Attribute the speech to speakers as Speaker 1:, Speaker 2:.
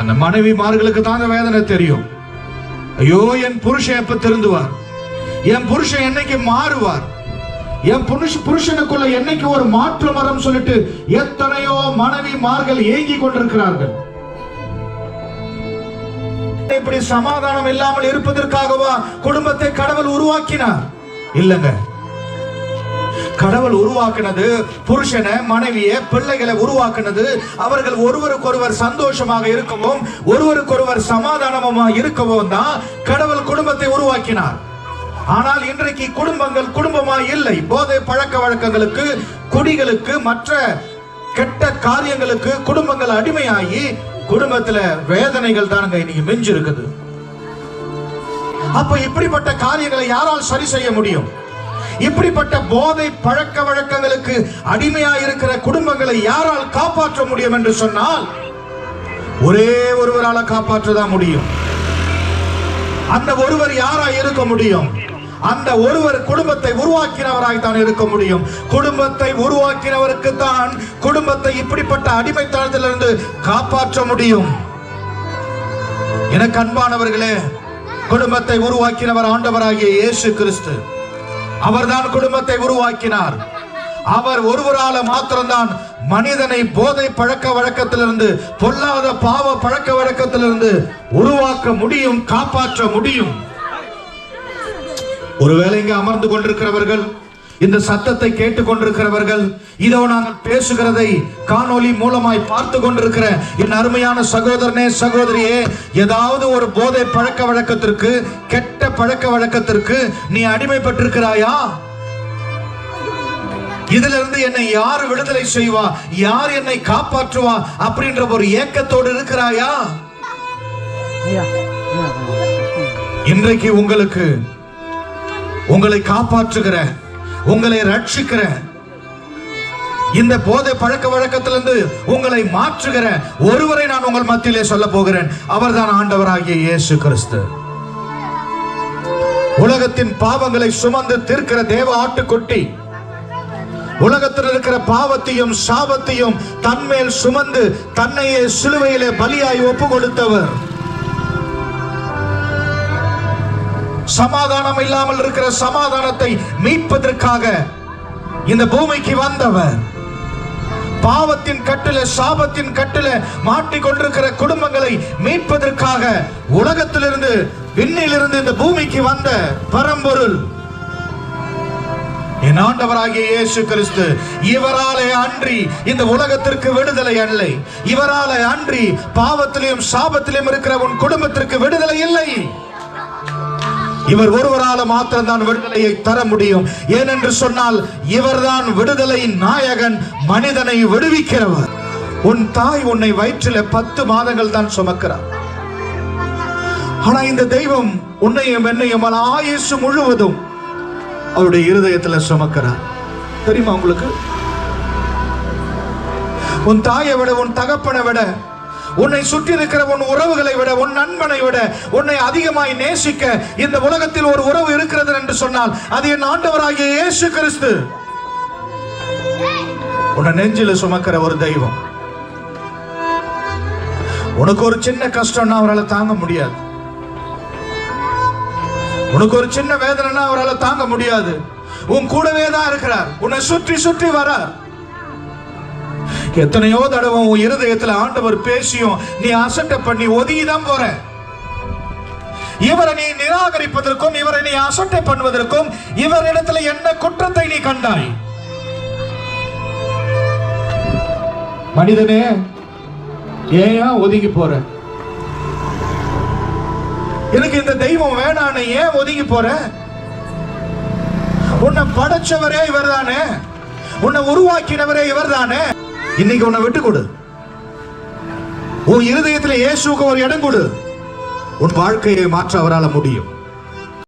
Speaker 1: அந்த மனைவிமார்களுக்கு தான் அந்த வேதனை தெரியும். ஐயோ என் புருஷன் எப்ப திருந்துவார்? என் புருஷன் என்னைக்கு மாறுவார்? என் புருஷ புருஷனுக்குள்ள என்னைக்கு ஒரு மாற்றம் வரும் சொல்லிட்டு எத்தனையோ மனைவி மார்கள் ஏங்கி கொண்டிருக்கிறார்கள். இப்படி சமாதானம் இல்லாமல் இருப்பதற்காகவா குடும்பத்தை கடவுள் உருவாக்கினார்? இல்லைங்க. கடவுள் உருவாக்குனது புருஷனை மனைவியை பிள்ளைகளை உருவாக்குனது அவர்கள் ஒருவருக்கொருவர் சந்தோஷமாக இருக்கவும் ஒருவருக்கொருவர் சமாதானமாக இருக்கவும் தான் கடவுள் குடும்பத்தை உருவாக்கினார். ஆனால் இன்றைக்கு குடும்பங்கள் குடும்பமாய் இல்லை. போதை பழக்க வழக்கங்களுக்கு குடிகளுக்கு மற்ற கெட்ட காரியங்களுக்கு குடும்பங்கள் அடிமையாகி குடும்பத்துல வேதனைகள் தானுங்க இன்னைக்கு மிஞ்சிருக்குது. அப்ப இப்படிப்பட்ட காரியங்களை யாரால் சரி செய்ய முடியும்? இப்படிப்பட்ட போதை பழக்க வழக்கங்களுக்கு அடிமையா இருக்கிற குடும்பங்களை யாரால் காப்பாற்ற முடியும் என்று சொன்னால் ஒரே ஒருவரால காப்பாற்றதான் முடியும். அந்த ஒருவர் யாராய் இருக்க முடியும்? அந்த ஒருவர் குடும்பத்தை உருவாக்கினவராய் தான் இருக்க முடியும். குடும்பத்தை உருவாக்கினவருக்கு தான் குடும்பத்தை இப்படிப்பட்ட அடிமைத்தனத்திலிருந்து காப்பாற்ற முடியும். எனக்கு அன்பானவர்களே குடும்பத்தை உருவாக்கினவர் ஆண்டவராகிய இயேசு கிறிஸ்து. அவர்தான் குடும்பத்தை உருவாக்கினார். அவர் ஒருவரால மாத்திரம்தான் மனிதனை போதை பழக்க வழக்கத்திலிருந்து பொல்லாத பாவ பழக்க வழக்கத்திலிருந்து உருவாக்க முடியும் காப்பாற்ற முடியும். ஒருவேளை இங்க அமர்ந்து கொண்டிருக்கிறவர்கள் இந்த சத்தத்தை கேட்டுக் கொண்டிருக்கிறவர்கள் இதோ நாங்கள் பேசுகிறதை காணொளி மூலமாய் பார்த்து கொண்டிருக்கிற என் அருமையான சகோதரனே சகோதரியே ஏதாவது ஒரு போதை பழக்க வழக்கத்திற்கு கெட்ட பழக்க வழக்கத்திற்கு நீ அடிமைப்பட்டிருக்கிறாயா? இதுல இருந்து என்னை யார் விடுதலை செய்வா? யார் என்னை காப்பாற்றுவா? அப்படின்ற ஒரு ஏக்கத்தோடு இருக்கிறாயா? இன்றைக்கு உங்களுக்கு உங்களை காப்பாற்றுகிற உங்களை ரட்சிக்கிற இந்த போதை பழக்க வழக்கத்திலிருந்து உங்களை மாற்றுகிற ஒருவரை நான் உங்கள் மத்தியிலே சொல்ல போகிறேன். அவர்தான் ஆண்டவராகிய இயேசு கிறிஸ்து. உலகத்தின் பாவங்களை சுமந்து தீர்க்கிற தேவ ஆட்டுக்குட்டி உலகத்தில் இருக்கிற பாவத்தையும் சாபத்தையும் தன்மேல் சுமந்து தன்னையே சிலுவையிலே பலியாய் ஒப்பு கொடுத்தவர் சமாதானம் இல்லாமல் இருக்கிற சமாதானத்தை மீட்பதற்காக இந்த பூமிக்கு வந்தவர். பாவத்தின் கட்டில சாபத்தின் கட்டில மாட்டிக்கொண்டிருக்கிற குடும்பங்களை மீட்பதற்காக உலகத்திலிருந்து விண்ணிலிருந்து இந்த பூமிக்கு வந்த பரம்பொருள். என் ஆண்டவராகிய இயேசு கிறிஸ்து இவராலே அன்றி இந்த உலகத்திற்கு விடுதலை இல்லை இவராலே அன்றி பாவத்திலையும் சாபத்திலையும் இருக்கிற உன் குடும்பத்திற்கு விடுதலை இல்லை. இவர் ஒருவரால மாத்திரம்தான் விடுதலையை தர முடியும். ஏனென்று சொன்னால் இவர்தான் விடுதலை நாயகன் மனிதனை விடுவிக்கிறவர். உன் தாய் உன்னை வயிற்றில பத்து மாதங்கள் தான் சுமக்கிறார். ஆனா இந்த தெய்வம் உன்னையும் என்னையும் ஆனா ஆயுசு முழுவதும் அவருடைய இருதயத்துல சுமக்கிறார். தெரியுமா உங்களுக்கு? உன் தாயை விட உன் தகப்பனை விட உன்னை சுற்றி இருக்கிற உன் உறவுகளை விட உன் நண்பனை விட உன்னை அதிகமாய் நேசிக்க இந்த உலகத்தில் ஒரு உறவு இருக்கிறது என்று சொன்னால் அது என் ஆண்டவராகிய இயேசு கிறிஸ்து. உன்னை நெஞ்சில சுமக்கிற ஒரு தெய்வம். உனக்கு ஒரு சின்ன கஷ்டம்னா அவரால் தாங்க முடியாது. உனக்கு ஒரு சின்ன வேதனைனா அவரால் தாங்க முடியாது. உன் கூடவே தான் இருக்கிறார். உன்னை சுற்றி சுற்றி வரார் எத்தனையோ தடவை உன் இருதயத்தில் ஆண்டவர் பேசியும் நீ அசட்டை பண்ணி ஒதுங்கி தான் போற. இவரை நீ நிராகரிப்பதற்கும் இவரை நீ அசட்டை பண்ணுவதற்கும் இவரிடத்துல என்ன குற்றத்தை நீ கண்டாய்? மனிதனே ஏன் ஒதுங்கி போற? எனக்கு இந்த தெய்வம் வேணான்னு ஏன் ஒதுங்கி போற? உன்னை படைச்சவரே இவர்தானே? உன்னை உருவாக்கினவரே இவர் தானே இன்னைக்கு உன்னை விட்டு கொடு. உன் இருதயத்தில் இயேசுக்கு ஒரு இடம் கொடு. உன் வாழ்க்கையை மாற்ற அவரால் முடியும்.